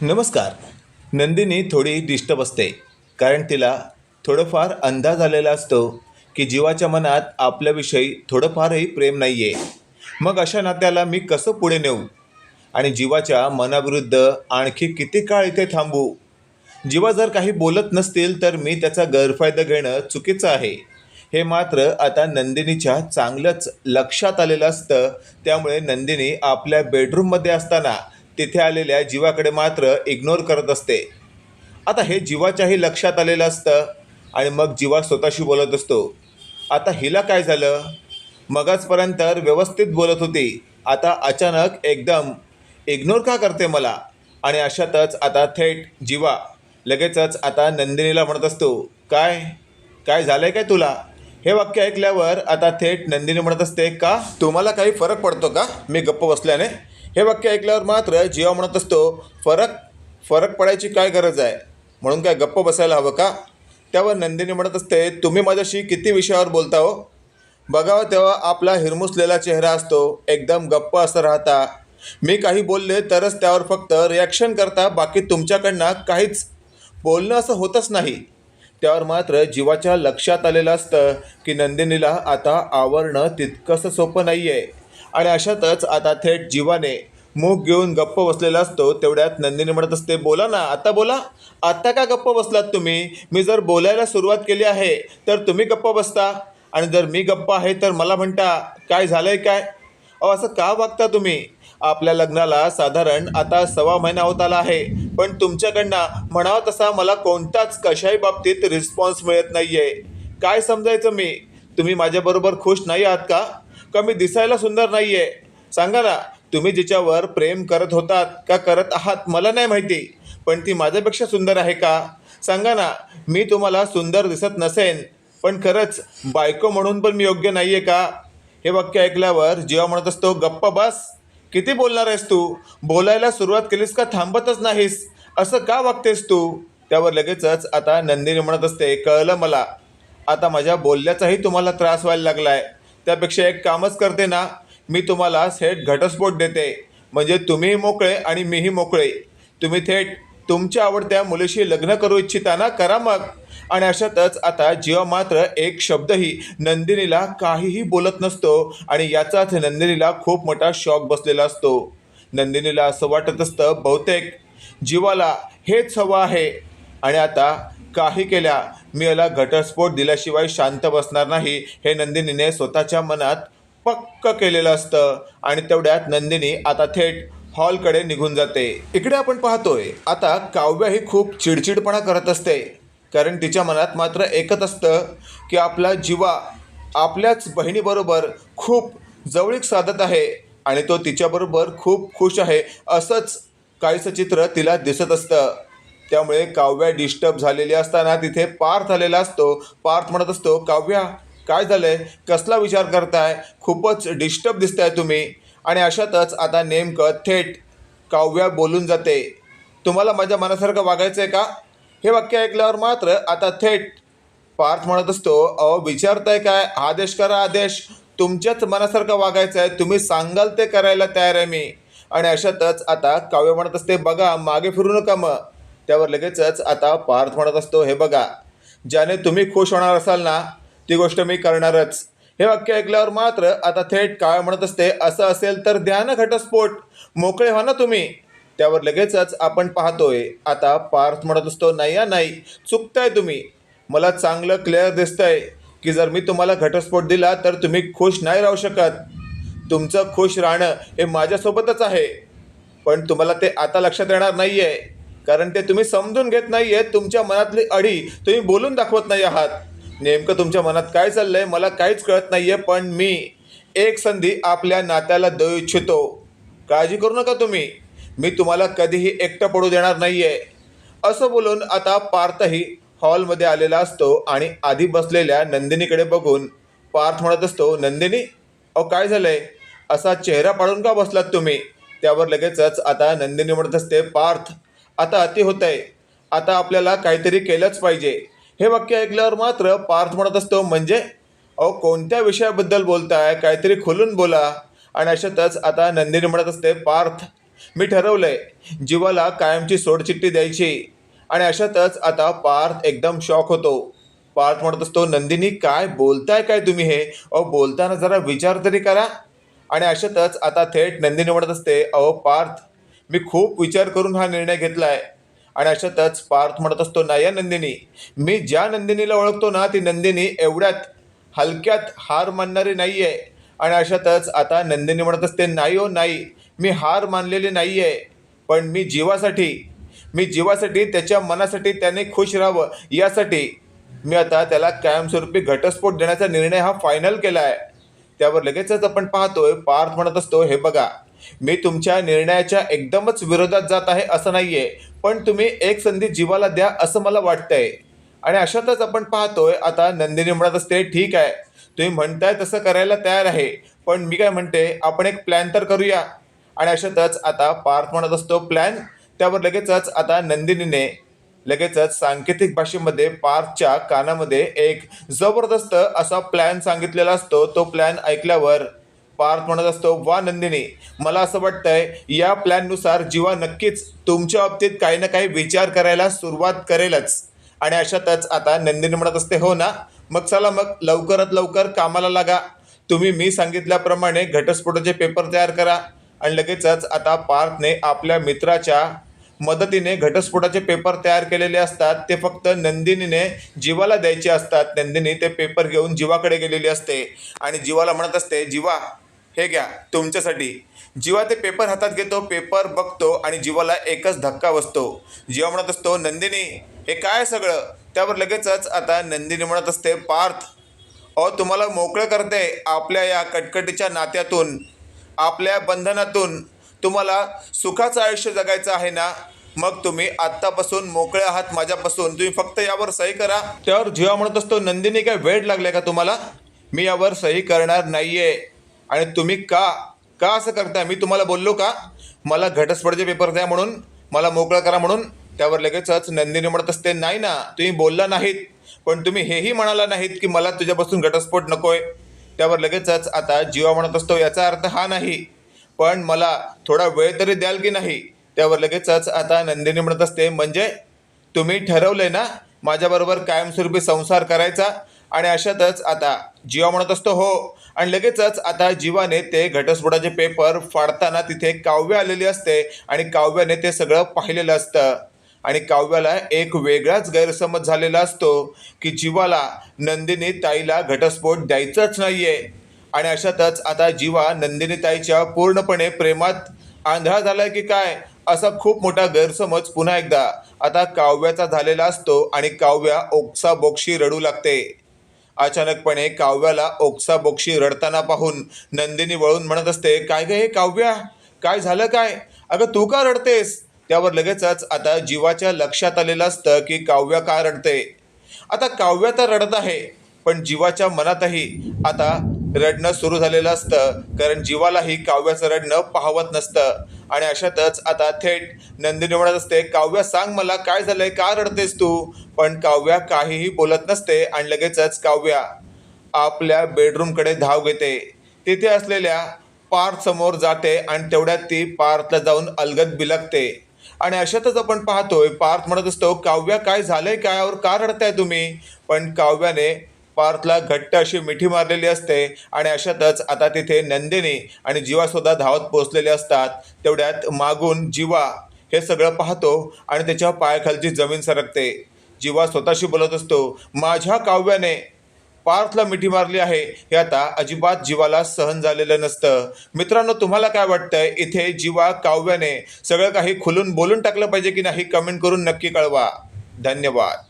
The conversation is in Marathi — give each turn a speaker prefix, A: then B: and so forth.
A: नमस्कार. नंदिनी थोडी डिस्टर्ब असते. कारण तिला थोडंफार अंदाज आलेला असतो की जीवाच्या मनात आपल्याविषयी थोडंफारही प्रेम नाही आहे मग अशा नात्याला मी कसं पुढे नेऊ? आणि जीवाच्या मनाविरुद्ध आणखी किती काळ इथे थांबू? जीवा जर काही बोलत नसतील तर मी त्याचा गैरफायदा घेणं चुकीचं आहे. हे मात्र आता नंदिनीच्या चांगलंच लक्षात आलेलं असतं. त्यामुळे नंदिनी आपल्या बेडरूममध्ये असताना तिथे आलेल्या जीवाकडे मात्र इग्नोर करत असते. आता हे जीवाच्याही लक्षात आलेलं असतं आणि मग जीवा स्वतःशी बोलत असतो. आता हिला काय झालं? मगाचपर्यंत व्यवस्थित बोलत होती. आता अचानक एकदम इग्नोर का करते मला? आणि अशातच आता थेट जीवा लगेचच आता नंदिनीला म्हणत असतो काय? काय झालंय काय तुला? हे वाक्य ऐकल्यावर आता थेट नंदिनी म्हणत असते का? तुम्हाला काही फरक पडतो का? मी गप्प बसल्याने? हे वाक्य ऐकल्यावर मात्र जीवा म्हणत असतो फरक फरक पडायची काय गरज आहे? म्हणून काय गप्प बसायला हवं का? त्यावर नंदिनी म्हणत असते तुम्ही माझ्याशी किती विषयावर बोलता हो? बघावं तेव्हा आपला हिरमुसलेला चेहरा असतो एकदम गप्प असं राहता. मी काही बोलले तरच त्यावर फक्त रिॲक्शन करता बाकी तुमच्याकडनं काहीच बोलणं असं होतच नाही. त्यावर मात्र जीवाच्या लक्षात आलेलं असतं की नंदिनीला आता आवरणं तितकंसं सोपं नाही आहे आणि अशातच आता थेट जीवाने मूग घेऊन गप्प बसलेला असतो तेवढ्यात नंदिनी म्हणत असते बोला ना आता बोला. आत्ता का गप्प बसलात तुम्ही? मी जर बोलायला सुरुवात केली आहे तर तुम्ही गप्प बसता. आणि जर मी गप्प आहे तर मला म्हणता काय झालंय काय? अहो असं का वागता तुम्ही? आपल्या लग्नाला साधारण आता सव्वा महिना होत आला आहे पण तुमच्याकडनं म्हणावं तसा मला कोणताच कशाही बाबतीत रिस्पॉन्स मिळत नाही आहे काय समजायचं मी? तुम्ही माझ्याबरोबर खुश नाही आहात का? का मी दिसायला सुंदर नाही आहे सांगा ना तुम्ही जिच्यावर प्रेम करत होतात का करत आहात मला नाही माहिती पण ती माझ्यापेक्षा सुंदर आहे का? सांगा ना मी तुम्हाला सुंदर दिसत नसेन पण खरंच बायको म्हणून पण मी योग्य नाही आहे का? हे वाक्य ऐकल्यावर जेव्हा म्हणत असतो गप्पा बस किती बोलणार आहेस तू? बोलायला सुरुवात केलीस का थांबतच नाहीस? असं का वागतेस तू? त्यावर लगेचच आता नंदिनी म्हणत असते कळलं मला. आता माझ्या बोलल्याचाही तुम्हाला त्रास व्हायला लागला आहे त्यापेक्षा एक कामच करते ना मी तुम्हाला थेट घटस्फोट देते. म्हणजे तुम्हीही मोकळे आणि मीही मोकळे. तुम्ही थेट तुमच्या आवडत्या मुलीशी लग्न करू इच्छिता ना करा मग. आणि अशातच आता जेव्हा मात्र एक शब्दही नंदिनीला काहीही बोलत नसतो आणि याचाच नंदिनीला खूप मोठा शॉक बसलेला असतो. नंदिनीला असं वाटत असतं बहुतेक जीवाला हेच हवं आहे. आणि आता काही केल्या. मी याला घटस्फोट दिल्याशिवाय शांत बसणार नाही हे नंदिनीने स्वतःच्या मनात पक्क केलेलं असतं. आणि तेवढ्यात नंदिनी आता थेट हॉलकडे निघून जाते. इकडे आपण पाहतोय आता काव्या ही खूप चिडचिडपणा करत असते. कारण तिच्या मनात मात्र एकच असतं की आपला जीवा आपल्याच बहिणीबरोबर खूप जवळीक साधत आहे आणि तो तिच्याबरोबर खूप खुश आहे असंच काहीसं चित्र तिला दिसत असतं. त्यामुळे काव्या डिस्टर्ब झालेली असताना तिथे पार्थ आलेला असतो. पार्थ म्हणत असतो काव्या काय झालं आहे कसला विचार करताय? खूपच डिस्टर्ब दिसताय तुम्ही. आणि अशातच आता नेमकं थेट काव्या बोलून जाते. तुम्हाला माझ्या मनासारखं वागायचं आहे का? हे वाक्य ऐकल्यावर मात्र आता थेट पार्थ म्हणत असतो अहो विचारताय काय? आदेश करा आदेश. तुमच्याच मनासारखं वागायचं आहे तुम्ही सांगाल ते करायला तयार आहे मी. आणि अशातच आता काव्य म्हणत असते बघा मागे फिरू नका मग. त्यावर लगेचच आता पार्थ म्हणत असतो हे बघा ज्याने तुम्ही खुश होणार असाल ना ती गोष्ट मी करणारच. हे वाक्य ऐकल्यावर मात्र आता थेट काळ म्हणत असते असं असेल तर द्या ना घटस्फोट मोकळे व्हा ना तुम्ही. त्यावर लगेचच आपण पाहतोय आता पार्थ म्हणत असतो नाही या नाही चुकताय तुम्ही. मला चांगलं क्लिअर दिसतंय की जर मी तुम्हाला घटस्फोट दिला तर तुम्ही खुश नाही राहू शकत. तुमचं खुश राहणं हे माझ्यासोबतच आहे. पण तुम्हाला ते आता लक्षात येणार नाही आहे कारण ते तुम्ही समजून घेत नाही आहे तुमच्या मनातली अडी तुम्ही बोलून दाखवत नाही आहात. नेमकं तुमच्या मनात काय चाललं आहे मला काहीच कळत नाही आहे पण मी एक संधी आपल्या नात्याला देऊ इच्छितो. काळजी करू नका तुम्ही. मी तुम्हाला कधीही एकटं पडू देणार नाही आहे असं बोलून आता पार्थही हॉलमध्ये आलेला असतो आणि आधी बसलेल्या नंदिनीकडे बघून पार्थ म्हणत असतो नंदिनी अहो काय झालं आहे असा चेहरा पाडून का बसलात तुम्ही? त्यावर लगेचच आता नंदिनी म्हणत असते पार्थ आता अति होत आहे आता आपल्याला काहीतरी केलंच पाहिजे. हे वाक्य ऐकल्यावर मात्र पार्थ म्हणत असतो म्हणजे? अहो कोणत्या विषयाबद्दल बोलताय? काहीतरी खोलून बोला. आणि अशातच आता नंदिनी म्हणत असते पार्थ मी ठरवलंय जीवाला कायमची सोडचिठ्ठी द्यायची. आणि अशातच आता पार्थ एकदम शॉक होतो. पार्थ म्हणत असतो नंदिनी काय बोलताय काय तुम्ही हे? अहो बोलताना जरा विचार तरी करा. आणि अशातच आता थेट नंदिनी म्हणत असते अहो पार्थ मी खूप विचार करून हा निर्णय घेतला आहे आणि अशातच पार्थ म्हणत असतो नाही या नंदिनी. मी ज्या नंदिनीला ओळखतो ना ती नंदिनी एवढ्यात हलक्यात हार मानणारी नाही आहे आणि अशातच आता नंदिनी म्हणत असते नाही हो नाही. मी हार मानलेली नाही आहे पण मी जीवासाठी मी जीवासाठी त्याच्या मनासाठी त्याने खुश राहावं. यासाठी मी आता त्याला कायमस्वरूपी घटस्फोट देण्याचा निर्णय हा फायनल केला आहे त्यावर लगेचच आपण पाहतोय पार्थ म्हणत असतो हे बघा मी तुमच्या निर्णयाच्या एकदमच विरोधात जात आहे असं नाहीये पण तुम्ही एक संधी जीवाला द्या असं मला वाटतंय. आणि अशातच आपण पाहतोय आता नंदिनी म्हणत असते ठीक आहे तुम्ही म्हणताय तसं करायला तयार आहे पण मी काय म्हणते आपण एक प्लॅन तर करूया. आणि अशातच आता पार्थ म्हणत असतो प्लॅन त्यावर लगेचच आता नंदिनीने लगेचच सांकेतिक भाषेमध्ये पार्थच्या कानामध्ये एक जबरदस्त असा प्लॅन सांगितलेला असतो तो प्लॅन ऐकल्यावर पार्थ म्हणत असतो वा नंदिनी मला असं वाटतंय या प्लॅननुसार जीवा नक्कीच तुमच्या बाबतीत काही ना काही विचार करायला सुरुवात करेलच. आणि अशातच आता नंदिनी म्हणत असते हो ना मग चला मग लवकरात लवकर कामाला लागा. तुम्ही मी सांगितल्याप्रमाणे घटस्फोटाचे पेपर तयार करा. आणि लगेचच आता पार्थने आपल्या मित्राच्या मदतीने घटस्फोटाचे पेपर तयार केलेले असतात. ते फक्त नंदिनीने जीवाला द्यायचे असतात. नंदिनी ते पेपर घेऊन जीवाकडे गेलेली असते. आणि जीवाला म्हणत असते जीवा हे घ्या तुमच्यासाठी. जीवा ते पेपर हातात घेतो पेपर बघतो आणि जीवाला एकच धक्का बसतो. जीवा म्हणत असतो नंदिनी हे काय सगळं? त्यावर लगेचच आता नंदिनी म्हणत असते पार्थ अ तुम्हाला मोकळं करते आपल्या या कटकटीच्या नात्यातून आपल्या बंधनातून. तुम्हाला सुखाचं आयुष्य जगायचं आहे ना? मग तुम्ही आत्तापासून मोकळे आहात माझ्यापासून. तुम्ही फक्त यावर सही करा. त्यावर जीवा म्हणत असतो नंदिनी काय वेळ लागले का तुम्हाला? मी यावर सही करणार नाहीये. आणि तुम्ही का का असं करताय? मी तुम्हाला बोललो का? मला घटस्फोटाचे पेपर द्या म्हणून मला मोकळा करा म्हणून त्यावर लगेचच नंदिनी म्हणत असते नाही ना तुम्ही बोलला नाहीत पण तुम्ही हेही म्हणाला नाहीत की मला तुझ्यापासून घटस्फोट नकोय. त्यावर लगेचच आता जीवा म्हणत असतो याचा अर्थ हा नाही पण मला थोडा वेळ तरी द्याल की नाही? त्यावर लगेचच आता नंदिनी म्हणत असते म्हणजे तुम्ही ठरवलंय ना माझ्याबरोबर कायमस्वरूपी संसार करायचा? आणि अशातच आता जीवा म्हणत असतो हो आणि लगेचच आता जीवाने ते घटस्फोटाचे पेपर फाडताना तिथे काव्य आलेली असते आणि काव्याने ते सगळं पाहिलेलं असतं. आणि काव्याला एक वेगळाच गैरसमज झालेला असतो की जीवाला नंदिनी ताईला घटस्फोट द्यायचाच नाहीये. आणि अशातच आता जीवा नंदिनी ताईच्या पूर्णपणे प्रेमात आंधळा झालाय की काय? असा खूप मोठा गैरसमज पुन्हा एकदा आता काव्याचा झालेला असतो आणि काव्या ओक्साबोक्षी रडू लागते. अचानकपणे काव्याला ओक्साबोक्षी रडताना पाहून नंदिनी वळून म्हणत असते काय गं हे काव्या? काय झालं काय? अगं तू का रडतेस? त्यावर लगेचच आता जीवाच्या लक्षात आलेलं असतं की काव्या का रडते. आता काव्य तर रडत आहे पण जीवाच्या मनातही आता रडणं सुरू झालेलं असतं कारण जीवालाही काव्याचं रडणं पाहवत नसतं. आणि अशातच आता थेट नंदिनी म्हणत असते काव्या सांग मला काय झालंय? का रडतेस तू? पण काव्या काहीही बोलत नसते आणि लगेचच काव्या आपल्या बेडरूमकडे धाव घेते. तिथे असलेल्या पार्थ समोर जाते आणि तेवढ्यात ती पार्थला जाऊन अलगद बिलगते. आणि अशातच आपण पाहतोय पार्थ म्हणत असतो काव्या काय झालंय? काय और का रडताय तुम्ही? पण काव्याने पार्थला घट्ट अशी मिठी मारलेली असते आणि अशातच आता तिथे नंदिनी आणि जीवासुद्धा धावत पोहोचलेले असतात. तेवढ्यात मागून जीवा हे सगळं पाहतो आणि त्याच्या पायाखालची जमीन सरकते. जीवा स्वतःशी बोलत असतो माझ्या काव्याने पार्थला मिठी मारली आहे. हे आता अजिबात जीवाला सहन झालेलं नसतं. मित्रांनो तुम्हाला काय वाटतंय? इथे जीवा काव्याने सगळं काही खुलून बोलून टाकलं पाहिजे की नाही? कमेंट करून नक्की कळवा. धन्यवाद.